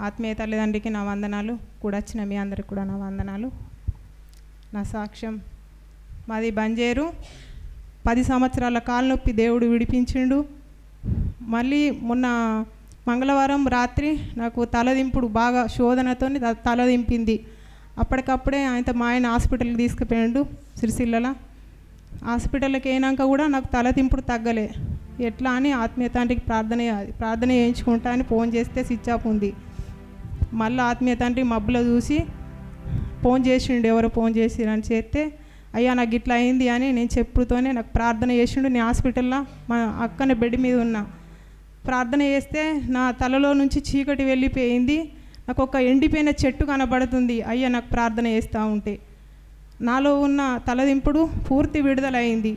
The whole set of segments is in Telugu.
ఆత్మీయ తల్లిదండ్రికి నా వందనాలు కూడా వచ్చిన మీ అందరికి కూడా నా వందనాలు. నా సాక్ష్యం మాది బంజేరు. పది సంవత్సరాల కాలునొప్పి దేవుడు విడిపించిండు. మళ్ళీ మొన్న మంగళవారం రాత్రి నాకు తలదింపుడు బాగా శోధనతో తలదింపింది. అప్పటికప్పుడే ఆయన మా ఆయన హాస్పిటల్కి తీసుకుపోయాడు సిరిసిల్లల హాస్పిటల్కి అయినాక కూడా నాకు తలదింపుడు తగ్గలే. ఎట్లా అని ఆత్మీయ తండ్రికి ప్రార్థన ప్రార్థన చేయించుకుంటా అని ఫోన్ చేస్తే స్విచ్ ఆఫ్ ఉంది. మళ్ళీ ఆత్మీయ తండ్రి మబ్బులో చూసి ఫోన్ చేసిండు ఎవరో ఫోన్ చేసిరని చేస్తే అయ్యా నాకు ఇట్లా అయింది అని నేను చెప్పుతోనే నాకు ప్రార్థన చేసిండు. నేను హాస్పిటల్లో మా అక్కనే బెడ్ మీద ఉన్నా. ప్రార్థన చేస్తే నా తలలో నుంచి చీకటి వెళ్ళిపోయింది. నాకు ఒక ఎండిపోయిన చెట్టు కనబడుతుంది. అయ్యా నాకు ప్రార్థన చేస్తూ ఉంటే. నాలో ఉన్న తలదింపుడు పూర్తి విడుదలైంది.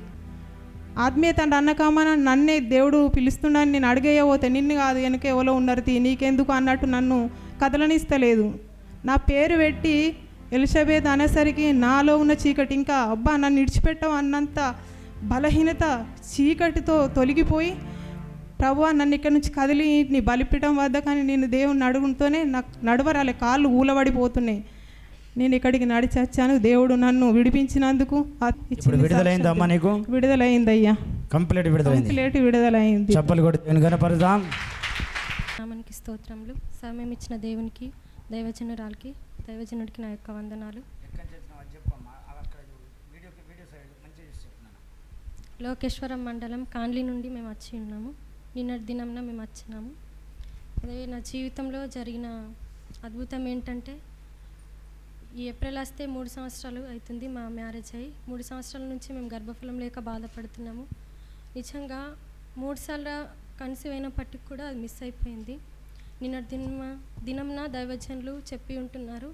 ఆత్మీయ తండ్రి అన్నకామన నన్నే దేవుడు పిలుస్తున్నాను నేను అడిగేయబోతే నిన్ను కాదు వెనక ఎవరో ఉన్నారు తీ. నీకెందుకు అన్నట్టు నన్ను కదలనిస్తలేదు. నా పేరు పెట్టి ఎలిజబెత్ అనేసరికి నాలో ఉన్న చీకటి ఇంకా అబ్బా నన్ను విడిచిపెట్టవు అన్నంత బలహీనత చీకటితో తొలగిపోయి ప్రభు నన్ను ఇక్కడ నుంచి కదిలి నీ బలిపీఠం వద్ద కానీ నేను దేవుని అడుగుతూనే నాకు నడవరాలే కాళ్ళు ఊలబడిపోతున్నాయి. నేను ఇక్కడికి నడిచి వచ్చాను. దేవుడు నన్ను విడిపించినందుకు ఆ ఇచ్చిన ఇప్పుడు విడుదలైందా అమ్మా నీకు? విడుదలైందయ్యా. కంప్లీట్ విడుదలైంది. కంప్లీట్ విడుదలైంది. చెప్పలు నామానికి స్తోత్రములు. సమయం ఇచ్చిన దేవునికి దైవజనురాలకి దైవజనుడికి నా యొక్క వందనాలు. లోకేశ్వరం మండలం కాన్లీ నుండి మేము వచ్చి ఉన్నాము. నిన్నటి దినంన మేము వచ్చినాము. అదే నా జీవితంలో జరిగిన అద్భుతం ఏంటంటే ఈ ఏప్రిల్ వస్తే మూడు సంవత్సరాలు అవుతుంది మా మ్యారేజ్ అయ్యి. మూడు సంవత్సరాల నుంచి మేము గర్భఫలం లేక బాధపడుతున్నాము. నిజంగా మూడు సార్లు కన్సీవ్ అయినప్పటికి కూడా అది మిస్ అయిపోయింది. నిన్న దినమ దినంన దైవజనులు చెప్పి ఉంటున్నారు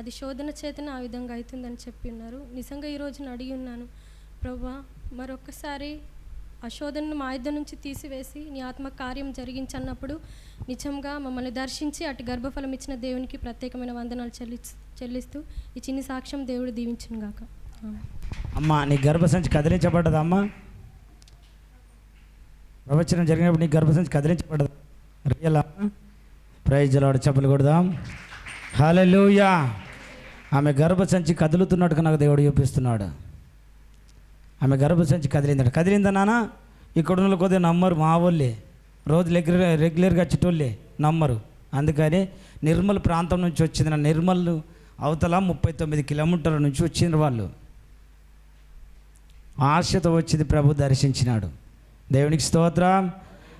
అది శోధన చేతన ఆ విధంగా అవుతుందని చెప్పి ఉన్నారు. నిజంగా ఈ రోజున అడిగి ఉన్నాను ప్రభా మరొక్కసారి ఆ శోధనను మా యుద్ధం నుంచి తీసివేసి నీ ఆత్మ కార్యం జరిగించన్నప్పుడు నిజంగా మమ్మల్ని దర్శించి అటు గర్భఫలం ఇచ్చిన దేవునికి ప్రత్యేకమైన వందనాలు చెల్లి చెల్లిస్తూ ఈ చిన్ని సాక్ష్యం దేవుడు దీవించును గాక అమ్మా నీ గర్భసంచి కదిలించబడ్డదా అమ్మా ప్రవచనం జరిగినప్పుడు నీ గర్భసంచి కదిలించబడ్డదా రియల్? ప్రైజ్ లాడు చెప్పలు కొడదాం. హల్లెలూయా ఆమె గర్భసంచి కదులుతున్నట్టుగా నాకు దేవుడు చూపిస్తున్నాడు. ఆమె గర్భసంచి కదిలిందట. కదిలిందా నాన్న ఇక్కడ ఉన్న కొద్దిగా నమ్మరు మా వాళ్ళే రోజు రెగ్యులర్ రెగ్యులర్గా వచ్చేటోళ్ళే నమ్మరు. అందుకని నిర్మల్ ప్రాంతం నుంచి వచ్చింది నా నిర్మల్ అవతల ముప్పై తొమ్మిది కిలోమీటర్ల నుంచి వచ్చిండ్రు వాళ్ళు. ఆశతో వచ్చింది ప్రభు దర్శించినాడు. దేవునికి స్తోత్రం.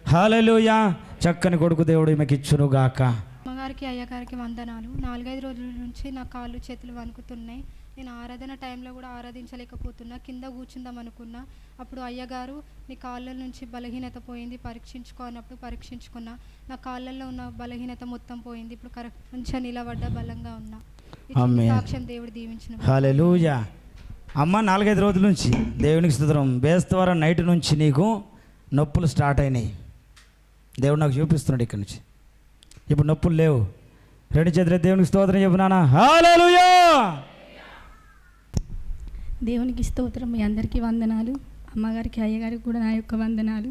హల్లెలూయా చక్కని కొడుకు దేవుడు ఈమెకి ఇచ్చును గాక. అమ్మగారికి అయ్యగారికి వందనాలు. నాలుగైదు రోజుల నుంచి నా కాళ్ళు చేతులు వణుకుతున్నాయి. నేను ఆరాధన టైంలో కూడా ఆరాధించలేకపోతున్నా. కింద కూర్చుందాం అనుకున్నా. అప్పుడు అయ్యగారు నీ కాళ్ళ నుంచి బలహీనత పోయింది పరీక్షించుకో అన్నప్పుడు పరీక్షించుకున్నా. నా కాళ్ళల్లో ఉన్న బలహీనత మొత్తం పోయింది. ఇప్పుడు కరెక్ట్ మంచిగా నిలబడ్డ బలంగా ఉన్నా. సాక్ష్యం దేవుడు దీవించిన అమ్మ నాలుగైదు రోజుల నుంచి దేవునికి స్తోత్రం. బేస్తవారం నైట్ నుంచి నీకు నొప్పులు స్టార్ట్ అయినాయి. దేవుడు నాకు చూపిస్తున్నాడు ఇక్కడ నుంచి. ఇప్పుడు నొప్పులు లేవు. రెండు చేతుల దేవునికి స్తోత్రం చెప్పు నాన్న. హల్లెలూయా దేవునికి స్తోత్రం. మీ అందరికీ వందనాలు. అమ్మగారికి అయ్యగారికి కూడా నా యొక్క వందనాలు.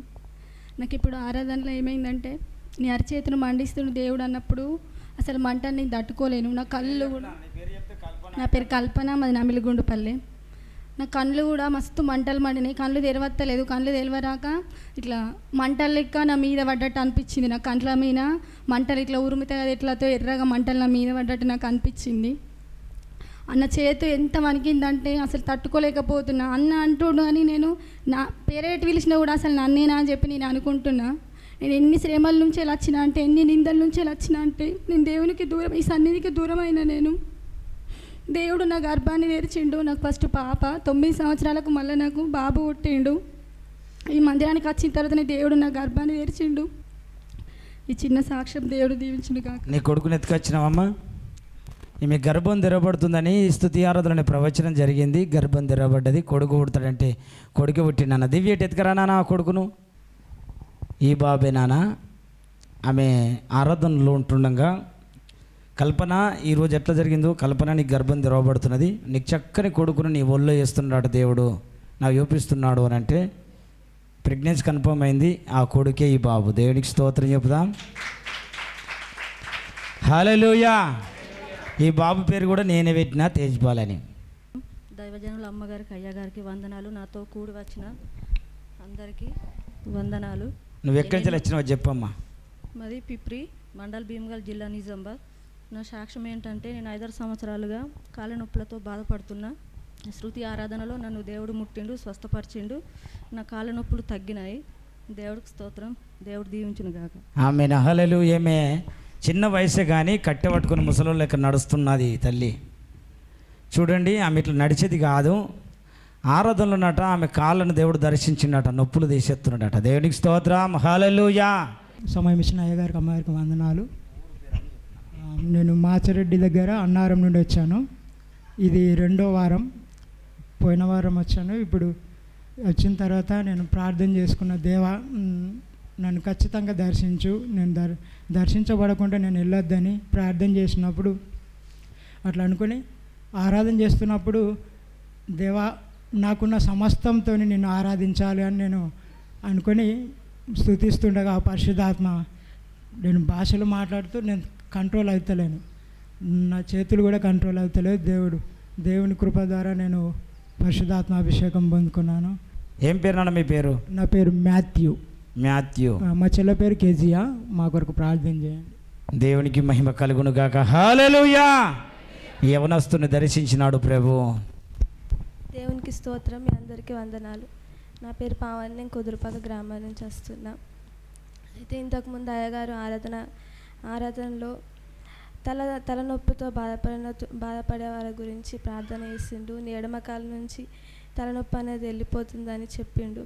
నాకు ఇప్పుడు ఆరాధనలో ఏమైందంటే నీ అరచేతులు మండిస్తున్న దేవుడు అన్నప్పుడు అసలు మంట నేను తట్టుకోలేను. నా కళ్ళు కూడా నా పేరు కల్పన. మాది నమిలిగుండుపల్లె నా కళ్ళు కూడా మస్తు మంటలు మండినాయి. కళ్ళు తెరవత్తలేదు. కళ్ళు తెరవరాక ఇట్లా మంటలు లెక్క నా మీద పడ్డట్టు అనిపించింది. నా కంట్ల మీద మంటలు ఇట్లా ఉరుమితే కదా ఎట్లాతో ఎర్రగా మంటలు నా మీద పడ్డట్టు నాకు అనిపించింది. అన్న చేతు ఎంత వణికిందంటే అసలు తట్టుకోలేకపోతున్నా. అన్న అంటుడు అని నేను నా పేరేటి పిలిచినా కూడా అసలు నన్నేనా అని చెప్పి నేను అనుకుంటున్నా. నేను ఎన్ని శ్రమల నుంచి ఎలా వచ్చినా అంటే ఎన్ని నిందల నుంచి ఎలా వచ్చినా అంటే నేను దేవునికి దూరం ఈ సన్నిధికి దూరమైన నేను. దేవుడు నా గర్భాన్ని తెరిచిండు నాకు ఫస్ట్ పాప. తొమ్మిది సంవత్సరాలకు మళ్ళీ నాకు బాబు పుట్టిండు. ఈ మందిరానికి వచ్చిన తర్వాత దేవుడు నా గర్భాన్ని తెరిచిండు ఈ చిన్న సాక్ష్యం దేవుడు దీవించిండు కాక నీ కొడుకుని ఎత్తుకొచ్చినావమ్మా ఈమె గర్భం తెరవబడుతుందని స్థుతి ఆరాధన అనే ప్రవచనం జరిగింది. గర్భం తెరవబడ్డది కొడుకు పుడతాడంటే కొడుకు పుట్టినాన్న దివ్య ఎత్తుకరా నాన్న ఆ కొడుకును? ఈ బాబే నాన్న. ఆమె ఆరాధనలో ఉంటుండగా కల్పన ఈరోజు ఎట్లా జరిగిందో కల్పన నీకు గర్భం తెరవబడుతున్నది. నీకు చక్కని కొడుకును నీ ఒళ్ళో వేస్తున్నాడు దేవుడు. నాకు చూపిస్తున్నాడు అని అంటే ప్రెగ్నెన్సీ కన్ఫర్మ్ అయింది ఆ కొడుకే ఈ బాబు. దేవునికి స్తోత్రం చెప్పుదాం హల్లెలూయా. ఈ బాబు పేరు కూడా నేనే పెట్టిన తేజ్పాల్ అని. దైవజనుల అమ్మగారికి అయ్యగారికి వందనాలు. నాతో కూడి వచ్చిన అందరికీ వందనాలు. నువ్వు ఎక్కడి నుంచి వచ్చినావో చెప్పమ్మా. మాది పిప్రి మండల్ భీమగల్ జిల్లా నిజామాబాద్. నా సాక్ష్యం ఏంటంటే నేను ఐదారు సంవత్సరాలుగా కాళ్ళ నొప్పులతో బాధపడుతున్నా. శృతి ఆరాధనలో నన్ను దేవుడు ముట్టిండు స్వస్థపరిచిండు. నా కాళ్ళ నొప్పులు తగ్గినాయి. దేవుడికి స్తోత్రం. దేవుడు దీవించును గాక. ఆమె నహలలు ఏమే చిన్న వయసే కానీ కట్టె పట్టుకుని ముసలి లెక్క నడుస్తున్నది తల్లి. చూడండి ఆమె ఇట్లా నడిచేది కాదు. ఆరాధనలో ఉన్నట ఆమె కాళ్ళను దేవుడు దర్శించినట నొప్పులు తీసేస్తున్నాడట. దేవునికి స్తోత్రం. హల్లెలూయా. సమయం ఇచ్చిన అయ్యగారికి అమ్మగారికి వందనాలు. నేను మాచిరెడ్డి దగ్గర అన్నారం నుండి వచ్చాను. ఇది రెండో వారం. పోయిన వారం వచ్చాను. ఇప్పుడు వచ్చిన తర్వాత నేను ప్రార్థన చేసుకున్న దేవా నన్ను ఖచ్చితంగా దర్శించు. నేను దర్ దర్శించబడకుండా నేను వెళ్ళొద్దని ప్రార్థన చేసినప్పుడు అట్లా అనుకుని ఆరాధన చేస్తున్నప్పుడు దేవా నాకున్న సమస్తంతో నిన్ను ఆరాధించాలి అని నేను అనుకొని స్థుతిస్తుండగా ఆ పరిశుద్ధాత్మ నేను భాషలు మాట్లాడుతూ నేను కంట్రోల్ అవుతలేను. నా చేతులు కూడా కంట్రోల్ అవుతలేదు. దేవుడు దేవుని కృప ద్వారా నేను పరిశుద్ధాత్మ అభిషేకం పొందుకున్నాను. ఏం పేరు నాన్న మీ పేరు? నా పేరు మాథ్యూ మాథ్యూ ఆ, మా చెల్ల పేరు కేజియా. మా కొరకు ప్రార్థన చేయండి. దేవునికి మహిమ కలుగును గాక. హల్లెలూయా! యవనస్తుని దర్శించినాడు ప్రభు. దేవునికి స్తోత్రం. మీ అందరికీ వందనాలు. నా పేరు పావని. నేను కుదురుపాక గ్రామం నుంచి వస్తున్నా. అయితే ఇంతకుముందు అయ్యగారు ఆరాధన ఆరాధనలో తల తలనొప్పితో బాధపడిన బాధపడే వారి గురించి ప్రార్థన చేసిండు. నీ ఎడమకాల నుంచి తలనొప్పి అనేది వెళ్ళిపోతుందని చెప్పిండు.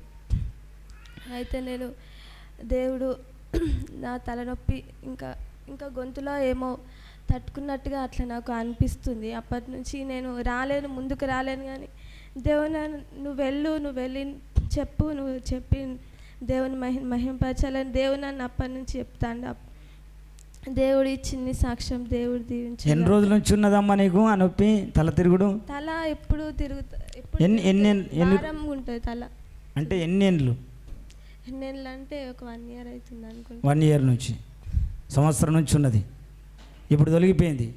అయితే నేను దేవుడు నా తలనొప్పి ఇంకా ఇంకా గొంతులో ఏమో తట్టుకున్నట్టుగా అట్లా నాకు అనిపిస్తుంది. అప్పటి నుంచి నేను రాలేను ముందుకు రాలేను కానీ దేవుని నన్ను- నువ్వు వెళ్ళు నువ్వు వెళ్ళి చెప్పు నువ్వు చెప్పి దేవుని మహి మహింపరచాలని దేవుడు నన్ను అప్పటి నుంచి చెప్తాను దేవుడు ఇచ్చింది సాక్ష్యం దేవుడు దీవించి ఎన్ని రోజుల నుంచి ఉన్నదమ్మా నీకు? ఆ నొప్పి తల తిరుగుడు? తల ఎప్పుడు తిరుగుతా ఎన్ని- ఎన్ని-. ఎన్ని- ఉంటుంది తల. అంటే ఎన్ని ఏండ్లు ఎన్నెళ్ళు అంటే ఒక వన్ ఇయర్ అవుతుంది అనుకుంటా. వన్ ఇయర్ నుంచి. సంవత్సరం నుంచి ఉన్నది. ఇప్పుడు తొలగిపోయింది.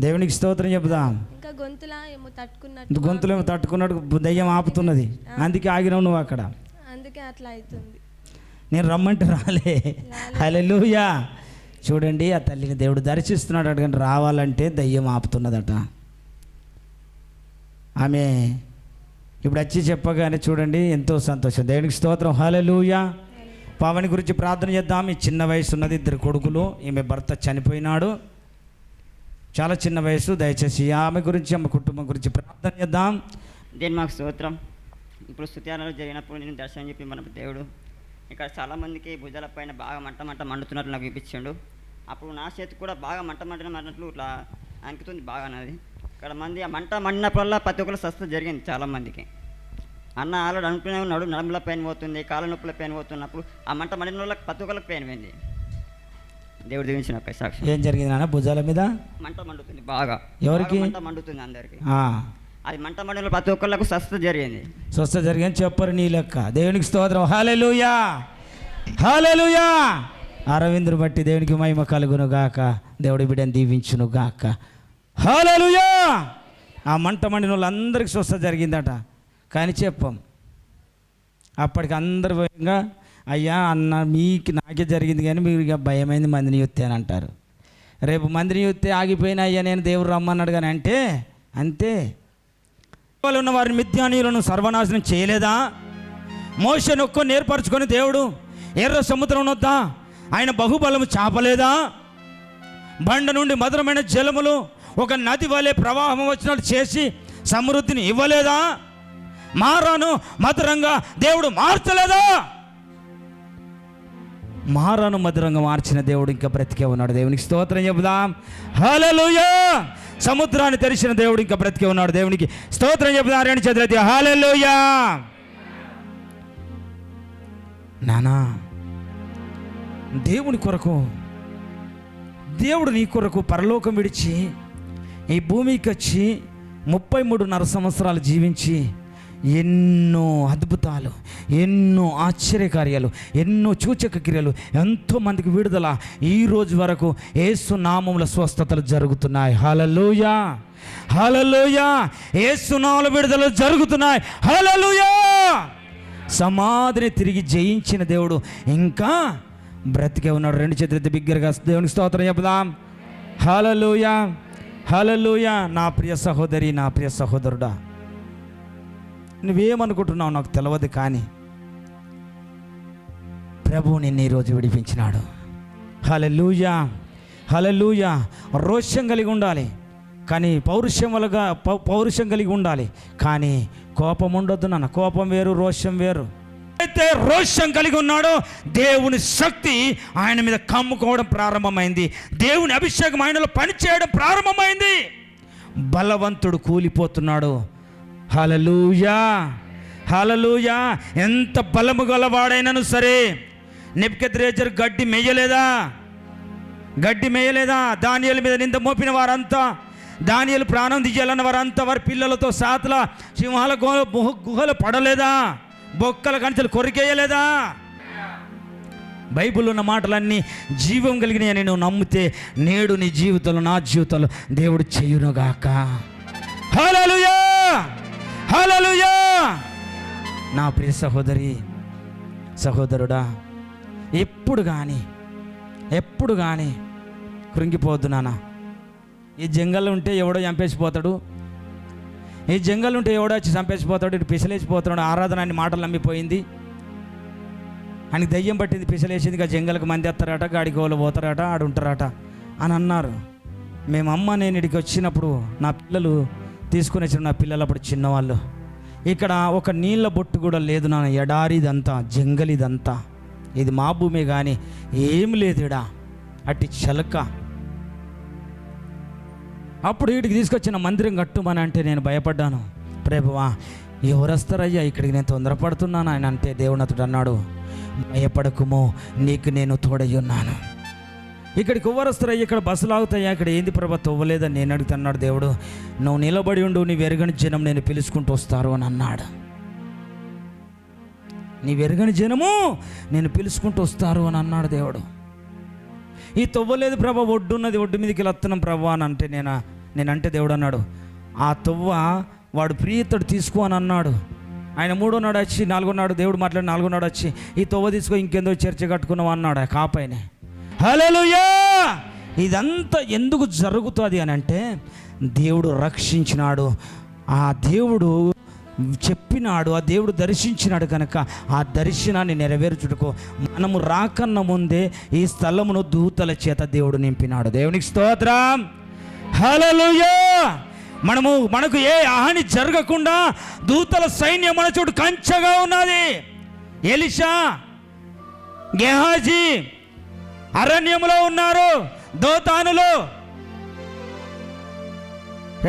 దేవునికి స్తోత్రం చెబుదాం. ఇంకా గొంతులా ఏమో తట్టుకున్నట్టు గొంతులేమో తట్టుకున్నాడు దయ్యం ఆపుతున్నది. అందుకే ఆగినావు నువ్వు అక్కడ. అందుకే అట్లా అవుతుంది. నేను రమ్మంటే రాలే. హలెలుయా చూడండి ఆ తల్లిని దేవుడు దర్శిస్తున్నాడు అడగండి రావాలంటే దయ్యం ఆపుతున్నదట. ఆమె ఇప్పుడు వచ్చి చెప్పగానే చూడండి ఎంతో సంతోషం. దేవునికి స్తోత్రం. హల్లెలూయా. పావని గురించి ప్రార్థన చేద్దాం. ఈ చిన్న వయసు ఉన్నది ఇద్దరు కొడుకులు. ఈమె భర్త చనిపోయినాడు. చాలా చిన్న వయసు. దయచేసి ఆమె గురించి ఆమె కుటుంబం గురించి ప్రార్థన చేద్దాం. దేని మాకు స్తోత్రం. ఇప్పుడు స్థుత్యాలలో జరిగినప్పుడు నేను దర్శనం చెప్పి మన దేవుడు ఇక్కడ చాలామందికి భుజాల పైన బాగా మంట మంట మండుతున్నట్లు నాకు చూపించాడు. అప్పుడు నా చేతి కూడా బాగా మంట మంట మండినట్లు ఇట్లా అంకుతుంది బాగా నాది ఇక్కడ మంది ఆ మంట మండినప్పుడల్లా ప్రతి ఒక్కరు స్వస్థ జరిగింది చాలామందికి. అన్న ఆల్రెడీ అనుకునే ఉన్నాడు నడుముల పెయిన్ పోతుంది కాళ్ళ నొప్పుల పెయిన్ పోతున్నప్పుడు ఆ మంట మండిన వాళ్ళకి ప్రతి ఒక్కరికి పెయిన్ పోయింది. దేవుడు దీవించిన ఒక సాక్షి. ఏం జరిగింది నాన్న? భుజాల మీద? మంట మండుతుంది బాగా. ఎవరికి? మంట మండుతుంది అందరికి. అది మంట మండలి ప్రతి ఒక్కళ్ళకు స్వస్థ జరిగింది. స్వస్థ జరిగింది చెప్పరు నీ లెక్క. దేవునికి స్తోత్రం. హాలెలుయా హాలెలుయా అరవింద్రు బట్టి దేవునికి మహిమ కలుగును గాక. దేవుడి బిడ్డను దీవించును గాక. హాలెలుయా ఆ మంట మండిన వాళ్ళందరికీ స్వస్థ జరిగిందట. కానీ చెప్పం. అప్పటికి అందరు భయంగా అయ్యా అన్న మీకు నాకే జరిగింది కానీ మీరు ఇక భయమైంది మందిని చూస్తే అని అంటారు. రేపు మందిని చూస్తే ఆగిపోయినా అయ్యా నేను దేవుడు రమ్మన్నాడు కానీ అంటే అంతే. వాళ్ళు ఉన్న వారిని మిథ్యానీయులను సర్వనాశనం చేయలేదా? మోష నొక్కు నేర్పరచుకొని దేవుడు ఎర్ర సముద్రం వద్దా? ఆయన బహుబలము చాపలేదా? బండ నుండి మధురమైన జలములు ఒక నది వలె ప్రవాహం వచ్చినట్టు చేసి సమృద్ధిని ఇవ్వలేదా? మారాను మధురంగా దేవుడు మార్చలేదా? మారాను మధురంగా మార్చిన దేవుడు ఇంకా బ్రతికే ఉన్నాడు. దేవునికి స్తోత్రం చెబుదాం. హలో సముద్రాన్ని తెరిచిన దేవుడు ఇంకా బ్రతికే ఉన్నాడు. దేవునికి స్తోత్రం చెబుదాం. రెండు చేతులైతే హల్లెలూయా. నానా దేవుని కొరకు దేవుడు నీ కొరకు పరలోకం విడిచి ఈ భూమికి వచ్చి ముప్పై మూడున్నర సంవత్సరాలు జీవించి ఎన్నో అద్భుతాలు ఎన్నో ఆశ్చర్యకార్యాలు ఎన్నో సూచక క్రియలు ఎంతోమందికి విడుదల ఈ రోజు వరకు ఏసు నామముల స్వస్థతలు జరుగుతున్నాయి. హలలుయా హలలుయా ఏసు నామముల విడుదల జరుగుతున్నాయి. హలలుయా సమాధిని తిరిగి జయించిన దేవుడు ఇంకా బ్రతికే ఉన్నాడు. రెండు చేతులెత్తి బిగ్గరగా దేవునికి స్తోత్రం చెప్దాం హలలుయా హలలుయా నా ప్రియ సహోదరి నా ప్రియ సహోదరుడా నువ్వేమనుకుంటున్నావు నాకు తెలియదు కానీ ప్రభు నిన్ను ఈరోజు విడిపించినాడు. హలలుయా హలలుయా రోష్యం కలిగి ఉండాలి. కానీ పౌరుషం వలగా పౌ- పౌరుషం కలిగి ఉండాలి. కానీ కోపం ఉండొద్దు నాన్న. కోపం వేరు రోషం వేరు. అయితే రోషం కలిగి ఉన్నాడో దేవుని శక్తి ఆయన మీద కమ్ముకోవడం ప్రారంభమైంది. దేవుని అభిషేకం ఆయనలో పనిచేయడం ప్రారంభమైంది. బలవంతుడు కూలిపోతున్నాడు. హలలుయా హలలుయా ఎంత బలము గలవాడైనను సరే నెప్కెద్రేజర్ గడ్డి మేయలేదా? గడ్డి మేయలేదా? దానియల మీద నింద మోపిన వారంతా దానియలు ప్రాణం తీయాలన్న వారంతా వారి పిల్లలతో సాతల సింహాల గుహ గుహలు పడలేదా? బొక్కల కంచెలు కొరికేయలేదా? బైబిల్ ఉన్న మాటలన్నీ జీవం కలిగిన నేను నమ్మితే నేడు నీ జీవితంలో నా జీవితంలో దేవుడు చేయునుగాక. హలో హలలుయా నా ప్రియ సహోదరి సహోదరుడా ఎప్పుడు కానీ ఎప్పుడు కానీ కృంగిపోద్దు నాన్న. ఈ జంగల్ ఉంటే ఎవడో చంపేసిపోతాడు. ఈ జంగల్ ఉంటే ఎవడో వచ్చి చంపేసిపోతాడు. ఇటు పిసలేసిపోతున్నాడు. ఆరాధన అని మాటలు నమ్మిపోయింది. అని దయ్యం పట్టింది పిసలేసింది. ఇక జంగల్కి మంది ఎత్తారట గాడికి వాళ్ళు పోతారట ఆడుంటారట అని అన్నారు. మేము అమ్మ నేను ఇక్కడికి వచ్చినప్పుడు నా పిల్లలు తీసుకుని వచ్చిన నా పిల్లలు అప్పుడు చిన్నవాళ్ళు. ఇక్కడ ఒక నీళ్ళ బొట్టు కూడా లేదు నా ఎడారిదంతా జంగలిదంతా. ఇది మా భూమి కానీ ఏం లేదుడా అట్టి చలక. అప్పుడు వీటికి తీసుకొచ్చిన మందిరం కట్టుమని అంటే నేను భయపడ్డాను. ప్రభువా ఎవరొస్తారయ్యా ఇక్కడికి నేను తొందరపడుతున్నాను ఆయన అంటే దేవునతుడు అన్నాడు. భయపడకుమో నీకు నేను తోడై ఇక్కడ ఇక్కడికి ఎవరు ఇక్కడ బస్సులు ఆగుతాయా? ఇక్కడ ఏంది ప్రభా తవ్వలేదని నేను అడుగుతున్నాడు దేవుడు. నువ్వు నిలబడి ఉండు నీ వెరగని జనం నేను పిలుచుకుంటూ వస్తారు అని అన్నాడు. నీ వెరగని జనము నేను పిలుచుకుంటూ వస్తారు అని అన్నాడు దేవుడు. ఈ తవ్వలేదు ప్రభా ఒడ్డున్నది ఒడ్డు మీదకి లత్తనం ప్రభా అని అంటే నేను? నేనంటే దేవుడు అన్నాడు. ఆ తవ్వ వాడు ప్రియతడు తీసుకో అని అన్నాడు. ఆయన మూడో నాడు వచ్చి నాలుగో నాడు దేవుడు మాట్లాడి నాలుగో నాడు వచ్చి ఈ తవ్వ తీసుకో ఇంకెందో చర్చ కట్టుకున్నావు అన్నాడు ఆ కాపైనే. హల్లెలూయా! ఇదంతా ఎందుకు జరుగుతుంది అని అంటే దేవుడు రక్షించినాడు. ఆ దేవుడు చెప్పినాడు ఆ దేవుడు దర్శించినాడు కనుక ఆ దర్శనాన్ని నెరవేర్చుటకు మనము రాకన్న ముందే ఈ స్థలమును దూతల చేత దేవుడు నింపినాడు. దేవునికి స్తోత్రం. హల్లెలూయా! మనము మనకు ఏ హాని జరగకుండా దూతల సైన్యం మన చోటు కంచగా ఉన్నది. ఎలిషా గెహాజీ అరణ్యములో ఉన్నారు దోతానులో.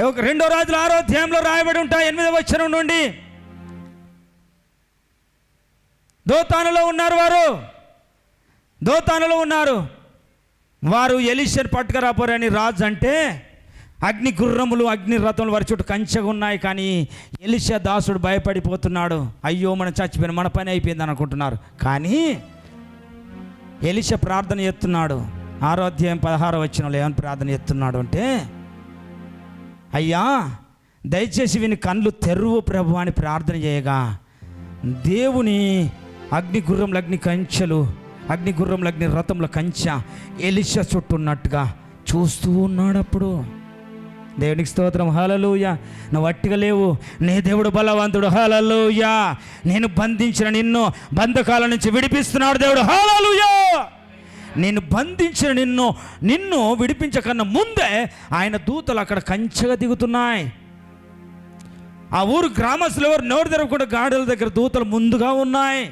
ఒక రెండో రాజుల ఆరో అధ్యాయంలో రాయబడి ఉంటాయి ఎనిమిదవ వచనం నుండి. దోతానులో ఉన్నారు వారు. దోతానులో ఉన్నారు. వారు ఎలిషర్ పట్టుకురాపోరని రాజు అంటే అగ్ని గుర్రములు అగ్ని రథములు వారి చుట్టూ కంచెగా ఉన్నాయి కానీ ఎలిషా దాసుడు భయపడిపోతున్నాడు. అయ్యో మనం చచ్చిపోయిన మన పని అయిపోయింది అనుకుంటున్నారు. కానీ ఎలిష ప్రార్థన చేస్తున్నాడు. ఆరోధ్యాయం పదహారు వచ్చిన ఏమని ప్రార్థన చేస్తున్నాడు అంటే అయ్యా దయచేసి విని కళ్ళు తెరువు ప్రభు అని ప్రార్థన చేయగా దేవుని అగ్నిగుర్రంలు అగ్ని కంచెలు అగ్నిగుర్రంలు అగ్ని రథంలో కంచె ఎలిష చుట్టున్నట్టుగా చూస్తూ ఉన్నాడు అప్పుడు. దేవునికి స్తోత్రం. హలలుయ నువ్వు అట్టిగా లేవు. నీ దేవుడు బలవంతుడు. హలలుయ నేను బంధించిన నిన్ను బంధకాల నుంచి విడిపిస్తున్నాడు దేవుడు. హలలుయా నేను బంధించిన నిన్ను నిన్ను విడిపించకన్నా ముందే ఆయన దూతలు అక్కడ కంచెగా దిగుతున్నాయి. ఆ ఊరు గ్రామస్తులు ఎవరు? నోరు తెరవకుండా గాడుల దగ్గర దూతలు ముందుగా ఉన్నాయి.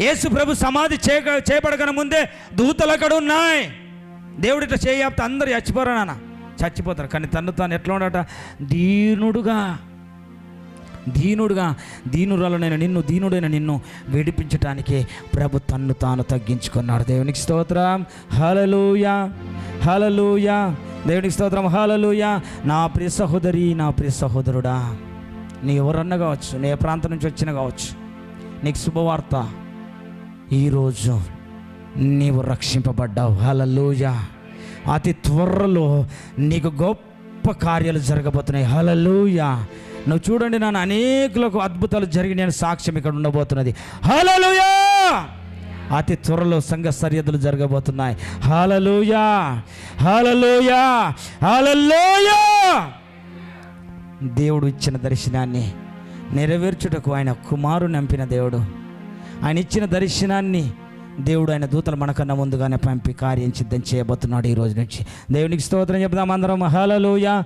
యేసు ప్రభు సమాధి చేయ చేపడకన ముందే దూతలు అక్కడ ఉన్నాయి. దేవుడు ఇట్లా చేయాపితే అందరు చచ్చిపోరా నాన్న. చచ్చిపోతారు. కానీ తను తాను ఎట్లా ఉండట దీనుడుగా. దీనుడుగా. దీనురాలనైన నిన్ను దీనుడైన నిన్ను విడిపించటానికి ప్రభు తన్ను తాను తగ్గించుకున్నాడు. దేవునికి స్తోత్రం. హలలుయా హలలుయా దేవునికి స్తోత్రం. హలలుయా నా ప్రియ సహోదరి నా ప్రియ సహోదరుడా నీ ఎవరన్నా కావచ్చు నీ ఏ ప్రాంతం నుంచి వచ్చిన కావచ్చు నీకు శుభవార్త. ఈరోజు నీవు రక్షింపబడ్డావు. హలలుయ అతి త్వరలో నీకు గొప్ప కార్యాలు జరగబోతున్నాయి. హలలుయా నువ్వు చూడండి నన్ను అనేకులకు అద్భుతాలు జరిగి నేను సాక్ష్యం ఇక్కడ ఉండబోతున్నది. హలలుయా అతి త్వరలో సంఘ సరిహద్దులు జరగబోతున్నాయి. హలలుయా హలలుయా హలలుయా దేవుడు ఇచ్చిన దర్శనాన్ని నెరవేర్చుటకు ఆయన కుమారు నంపిన దేవుడు. ఆయన ఇచ్చిన దర్శనాన్ని దేవుడు ఆయన దూతలు మనకన్నా ముందుగానే పంపి కార్యం సిద్ధం చేయబోతున్నాడు ఈ రోజు నుంచి. దేవునికి స్తోత్రం చెప్దాం అందరం. హలలుయా